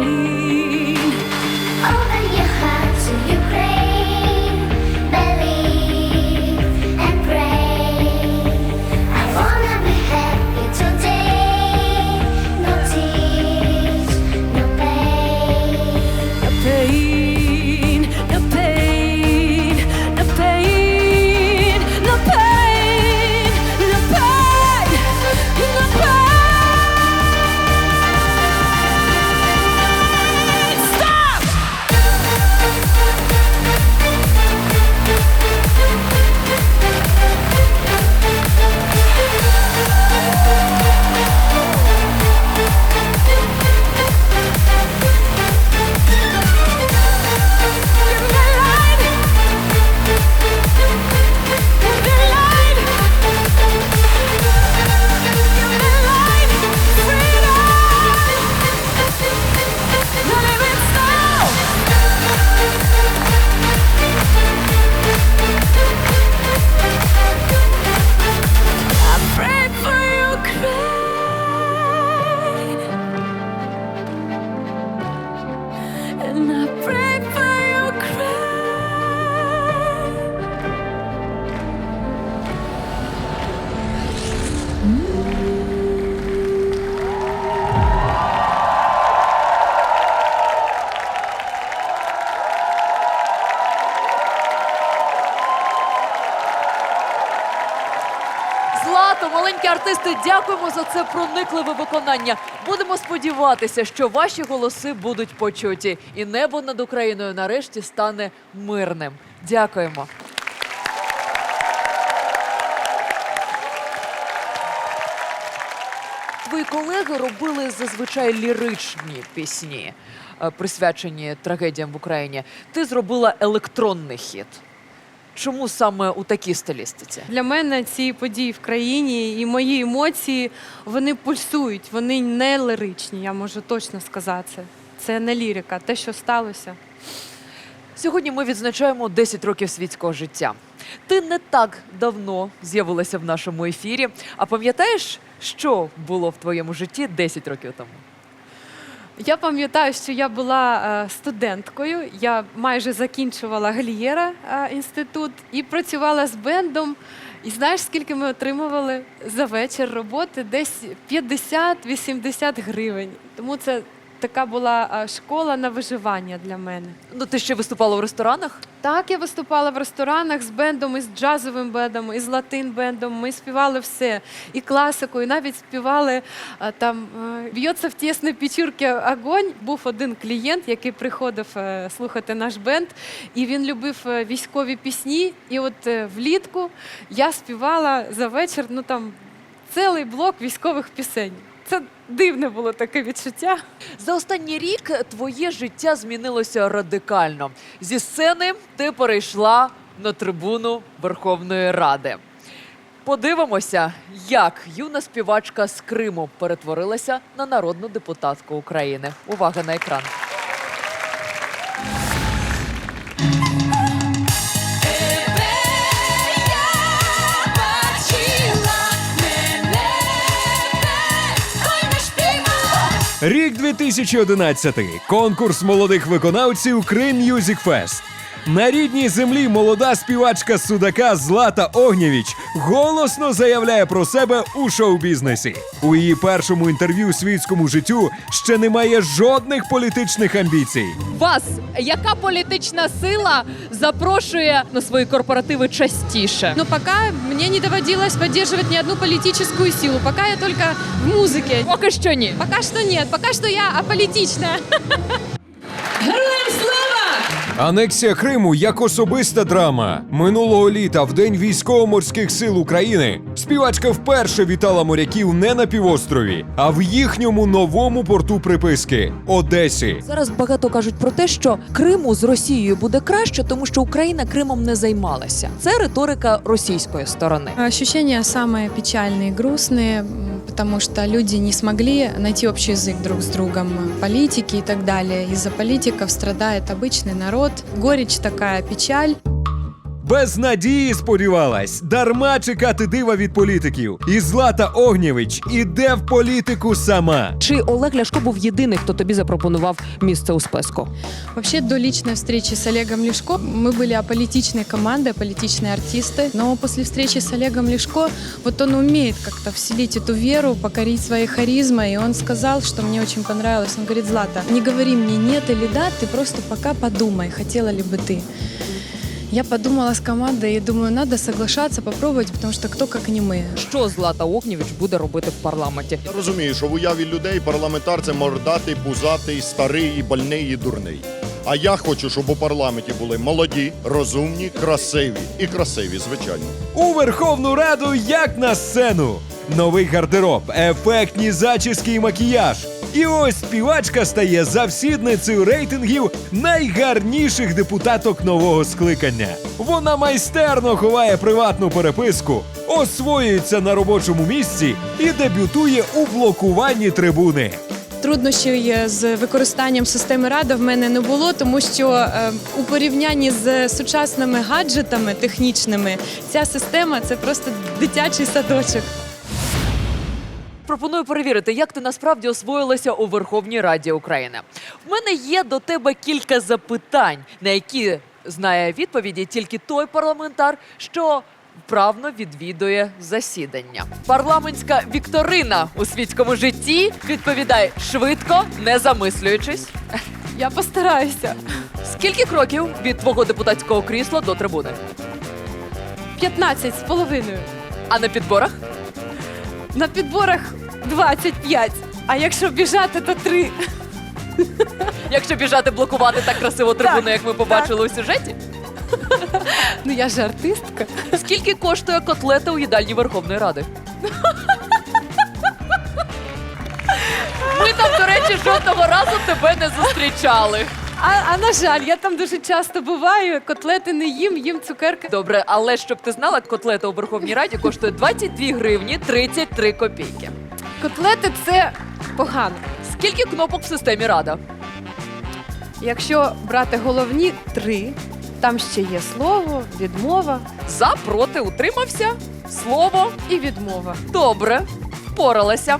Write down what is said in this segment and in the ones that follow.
You. Артисти, дякуємо за це проникливе виконання. Будемо сподіватися, що ваші голоси будуть почуті, і небо над Україною нарешті стане мирним. Дякуємо. Твої колеги робили зазвичай ліричні пісні, е, присвячені трагедіям в Україні. Ти зробила електронний хіт. Чому саме у такій стилістиці? Для мене ці події в країні і мої емоції вони пульсують, вони не лиричні, я можу точно сказати це. Не лірика, те, що сталося. Сьогодні ми відзначаємо 10 років світського життя. Ти не так давно з'явилася в нашому ефірі. А пам'ятаєш, що було в твоєму житті 10 років тому? Я пам'ятаю, що я була е, студенткою, я майже закінчувала Гальєра е, інститут і працювала з бендом. І знаєш, скільки ми отримували за вечір роботи? Десь 50-80 гривень. Тому це така була школа на виживання для мене. Ну, ти ще виступала в ресторанах? Так, я виступала в ресторанах з бендом, і з джазовим бендом, і з латин-бендом. Ми співали все, і класику, і навіть співали там е, «Б'ється в тісній печурці огонь. Був один клієнт, який приходив е, слухати наш бенд, і він любив е, військові пісні. І от е, влітку я співала за вечір, ну там цілий блок військових пісень. Це дивне було таке відчуття. За останній рік твоє життя змінилося радикально. Зі сцени ти перейшла на трибуну Верховної Ради. Подивимося, як юна співачка з Криму перетворилася на народну депутатку України. Увага на екран. Рік 2011. Конкурс молодих виконавців Крим Мюзік Фест. На рідній землі молода співачка Судака Злата Огнєвіч голосно заявляє про себе у шоу-бізнесі. У її першому інтерв'ю світському життю ще немає жодних політичних амбіцій. Вас яка політична сила запрошує на свої корпоративи частіше? Но пока мне не доводилось поддерживать ни одну политическую силу. Пока я только в музыке. Поки що ні. Пока что нет. Пока что я аполитичная. Анексія Криму як особиста драма. Минулого літа, в день військово-морських сил України, співачка вперше вітала моряків не на півострові, а в їхньому новому порту приписки Одесі. Зараз багато кажуть про те, що Криму з Росією буде краще, тому що Україна Кримом не займалася. Це риторика російської сторони. Ощущения самые печальные и грустные, м, потому что люди не смогли найти общий язык друг с другом, политики и так далее. Из-за политиков страдает обычный народ. Горечь такая, печаль. Без надії сподівалась, дарма чекати дива від політиків. І Злата Огнєвич іде в політику сама. Чи Олег Ляшко був єдиний, хто тобі запропонував місце у списку? Вообще, до личной встречи с Олегом Лешко мы были аполитичной командой, аполитичные артисты. Но после встречи с Олегом Лешко, вот он умеет как-то вселить эту веру, покорить своей харизмой. И он сказал, что мне очень понравилось. Он говорит, Злата, не говори мне нет или да, ты просто пока подумай, хотела ли бы ты. Я подумала с командой и думаю, надо соглашаться, попробовать, потому что кто как не мы. Що Злата Огнєвіч буде робити в парламенті? Я розумію, що в уяві людей парламентар це мордатий, пузатий, старий, і больний і дурний. А я хочу, щоб у парламенті були молоді, розумні, красиві і красиві, звичайно. У Верховну Раду як на сцену. Новий гардероб, ефектні зачіски і макіяж. І ось співачка стає завсідницею рейтингів найгарніших депутаток нового скликання. Вона майстерно ховає приватну переписку, освоюється на робочому місці і дебютує у блокуванні трибуни. Труднощів з використанням системи Рада в мене не було, тому що е, у порівнянні з сучасними гаджетами технічними ця система це просто дитячий садочок. Пропоную перевірити, як ти насправді освоїлася у Верховній Раді України. В мене є до тебе кілька запитань, на які знає відповіді тільки той парламентар, що вправно відвідує засідання. Парламентська вікторина у світському житті відповідай швидко, не замислюючись. Я постараюся. Скільки кроків від твого депутатського крісла до трибуни? 15 з половиною. А на підборах? На підборах 25. А якщо біжати, то 3. Якщо біжати блокувати так красиво трибуну, Так, як ми побачили у сюжеті? Ну я ж артистка. Скільки коштує котлета у їдальні Верховної Ради? Ми там, до речі, жодного разу тебе не зустрічали. А, а на жаль, я там дуже часто буваю, котлети не їм, їм цукерки. Добре, але щоб ти знала, котлета у Верховній Раді коштує 22 гривні 33 копійки. Котлети це погано. Скільки кнопок в системі Рада? Якщо брати головні три, там ще є слово, відмова За, проти, утримався. Слово. і відмова. Добре, впоралася.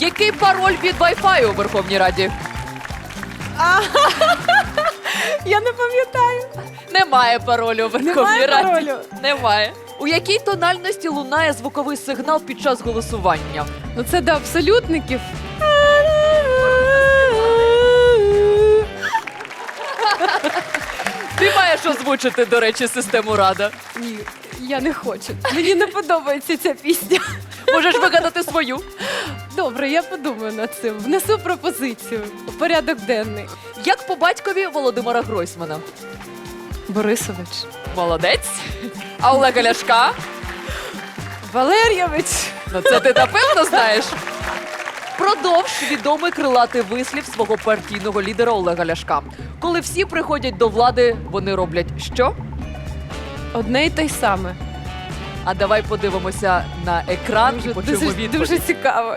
Який пароль від Wi-Fi у Верховній Раді? Я не пам'ятаю. Немає паролю у Верховній Раді. паролю? Немає. У якій тональності лунає звуковий сигнал під час голосування? Ну це до абсолютників. Ти маєш озвучити, до речі, систему рада. Ні, я не хочу. Мені не подобається ця пісня. Можеш вигадати свою. Добре, я подумаю над цим. Внесу пропозицію у порядок денний. Як по батькові Володимира Гройсмана. Борисович. Молодець. А Олега Ляшка? Валерійович. Ну це ти напевно знаєш. Продовж відомий крилатий вислів свого партійного лідера Олега Ляшка. Коли всі приходять до влади, вони роблять що? Одне й те й саме. А давай подивимося на екран і Дуже, почуємо дуже, відповідь. дуже цікаво.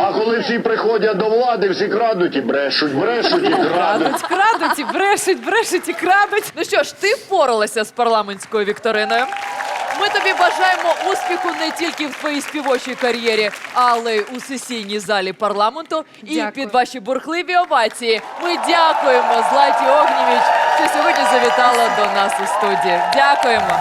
А коли всі приходять до влади, всі крадуть і брешуть, брешуть і крадуть. Крадуть, крадуть і брешуть, брешуть і крадуть. Ну що ж, ти впоралася з парламентською вікториною. Ми тобі бажаємо успіху не тільки в твоїй співочій кар'єрі, але й у сесійній залі парламенту. І Дякую. під ваші бурхливі овації ми дякуємо Златі Огнєвіч, що сьогодні завітала до нас у студії. Дякуємо.